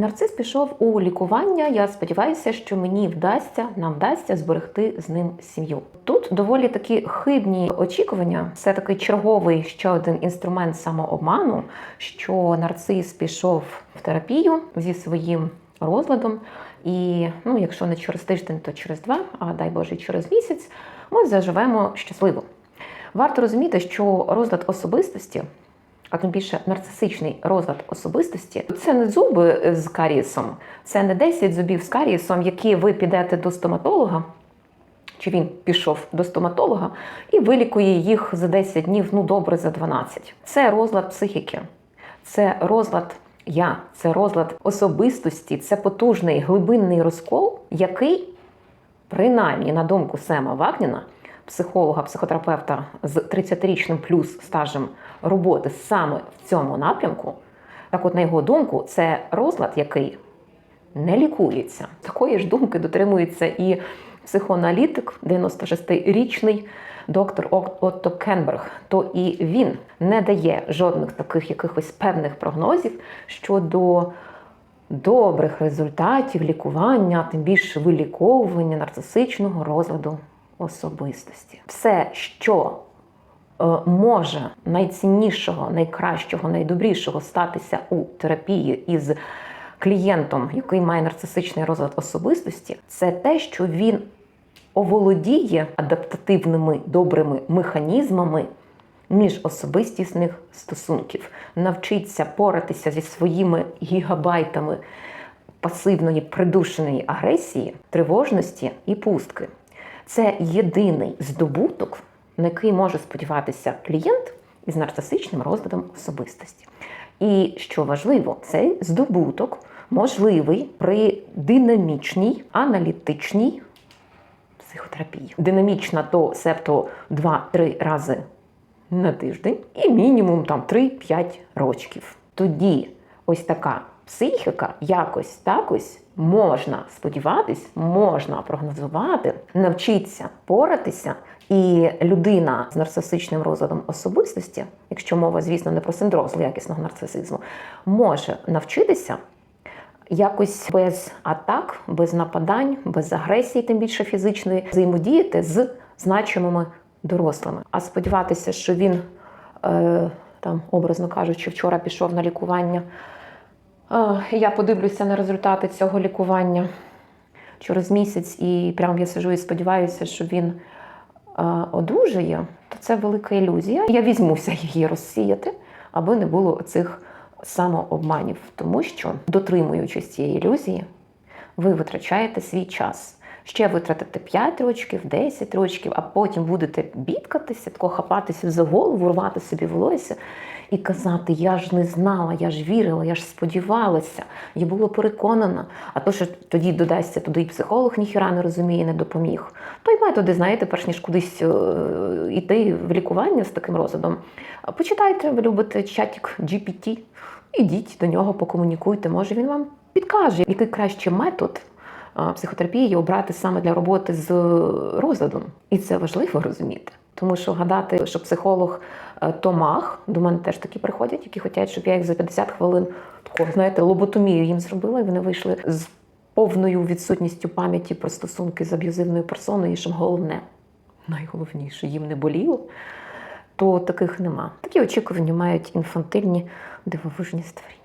Нарцис пішов у лікування. Я сподіваюся, що мені вдасться, нам вдасться зберегти з ним сім'ю. Тут доволі такі хибні очікування. Це такий черговий ще один інструмент самообману, що нарцис пішов в терапію зі своїм розладом. І ну, якщо не через тиждень, то через два, а дай Боже, через місяць, ми заживемо щасливо. Варто розуміти, що розлад особистості, а тим більше нарцисичний розлад особистості, це не зуби з карієсом, це не 10 зубів з карієсом, які ви підете до стоматолога. Чи він пішов до стоматолога і вилікує їх за 10 днів, ну добре, за 12. Це розлад психіки, це розлад я, це розлад особистості, це потужний глибинний розкол, який, принаймні, на думку Сема Вагніна, психолога, психотерапевта з 30-річним плюс стажем роботи саме в цьому напрямку, так от, на його думку, це розлад, який не лікується. Такої ж думки дотримується і психоаналітик, 96-річний доктор Отто Кенберг. То і він не дає жодних таких якихось певних прогнозів щодо добрих результатів лікування, тим більше виліковування нарцисичного розладу особистості. Все, що е, може найціннішого, найкращого, найдобрішого статися у терапії із клієнтом, який має нарцисичний розлад особистості, це те, що він оволодіє адаптативними добрими механізмами міжособистісних стосунків, навчиться поратися зі своїми гігабайтами пасивної придушеної агресії, тривожності і пустки. Це єдиний здобуток, на який може сподіватися клієнт із нарцисичним розладом особистості. І що важливо, цей здобуток можливий при динамічній аналітичній психотерапії. Динамічна то себто 2-3 рази на тиждень і мінімум там 3-5 рочків. Тоді ось така психіка якось такось можна сподіватись, можна прогнозувати, навчитися поратися. І людина з нарцисичним розладом особистості, якщо мова, звісно, не про синдром злоякісного нарцисизму, може навчитися якось без атак, без нападань, без агресії, тим більше фізичної, взаємодіяти з значимими дорослими. А сподіватися, що він е, там, образно кажучи, вчора пішов на лікування. Я подивлюся на результати цього лікування через місяць, і прям я сижу і сподіваюся, що він одужає, то це велика ілюзія. Я візьмуся її розсіяти, аби не було цих самообманів, тому що, дотримуючись цієї ілюзії, ви витрачаєте свій час. Ще витратите 5 років, 10 років, а потім будете бідкатися, тако хапатися за голову, рвати собі волосся і казати: Я ж не знала, я ж вірила, я ж сподівалася, я була переконана. А то, що тоді додасться туди і психолог ніхіра не розуміє, не допоміг. Той методи, знаєте, перш ніж кудись йти в лікування з таким розладом. Почитайте, ви любите чатик GPT, ідіть до нього, покомунікуйте. Може він вам підкаже, який кращий метод психотерапії обрати саме для роботи з розладом. І це важливо розуміти. Тому що гадати, що психолог е, то мах, до мене теж такі приходять, які хочуть, щоб я їх за 50 хвилин такого, знаєте, лоботомію їм зробила, і вони вийшли з повною відсутністю пам'яті про стосунки з аб'юзивною персоною, і що головне, найголовніше, їм не боліло, то таких нема. Такі очікування мають інфантильні дивовижні створіння.